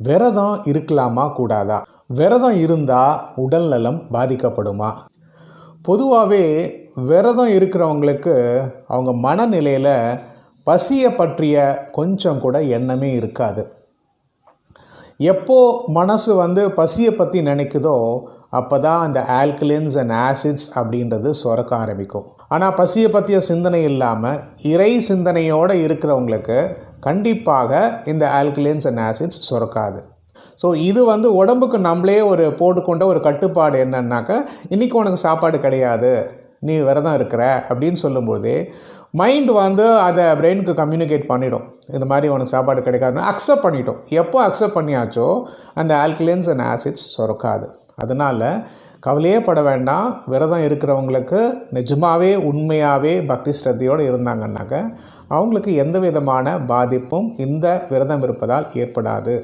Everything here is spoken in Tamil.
விரதம் இருக்கலாமா கூடாதா? விரதம் இருந்தால் உடல்நலம் பாதிக்கப்படுமா? பொதுவாகவே விரதம் இருக்கிறவங்களுக்கு அவங்க மனநிலையில் பசியை பற்றிய கொஞ்சம் கூட எண்ணமே இருக்காது. எப்போ மனசு வந்து பசியை பற்றி நினைக்குதோ அப்போ தான் அந்த ஆல்கலின்ஸ் அண்ட் ஆசிட்ஸ் அப்படின்றது சுரக்க ஆரம்பிக்கும். ஆனால் பசியை பற்றிய சிந்தனை இல்லாமல் இறை சிந்தனையோடு இருக்கிறவங்களுக்கு கண்டிப்பாக இந்த ஆல்கலின்ஸ் அண்ட் ஆசிட்ஸ் சுரக்காது. ஸோ இது வந்து உடம்புக்கு நம்மளே ஒரு போட்டுக்கொண்ட ஒரு கட்டுப்பாடு என்னன்னாக்கா இன்றைக்கி உனக்கு சாப்பாடு கிடையாது நீ விரதம் இருக்கிற அப்படின்னு சொல்லும்போது மைண்ட் வந்து அதை பிரெயினுக்கு கம்யூனிகேட் பண்ணிடும். இந்த மாதிரி உனக்கு சாப்பாடு கிடைக்காதுன்னு அக்செப்ட் பண்ணிட்டோம். எப்போ அக்செப்ட் பண்ணியாச்சோ அந்த ஆல்கலின்ஸ் அண்ட் ஆசிட்ஸ் சுரக்காது. அதனால் கவலையே பட வேண்டாம். விரதம் இருக்கிறவங்களுக்கு நிஜமாகவே உண்மையாகவே பக்தி ஸ்ரத்தையோடு இருந்தாங்கன்னாக்க அவங்களுக்கு எந்த விதமான பாதிப்பும் இந்த விரதம் இருப்பதால் ஏற்படாது.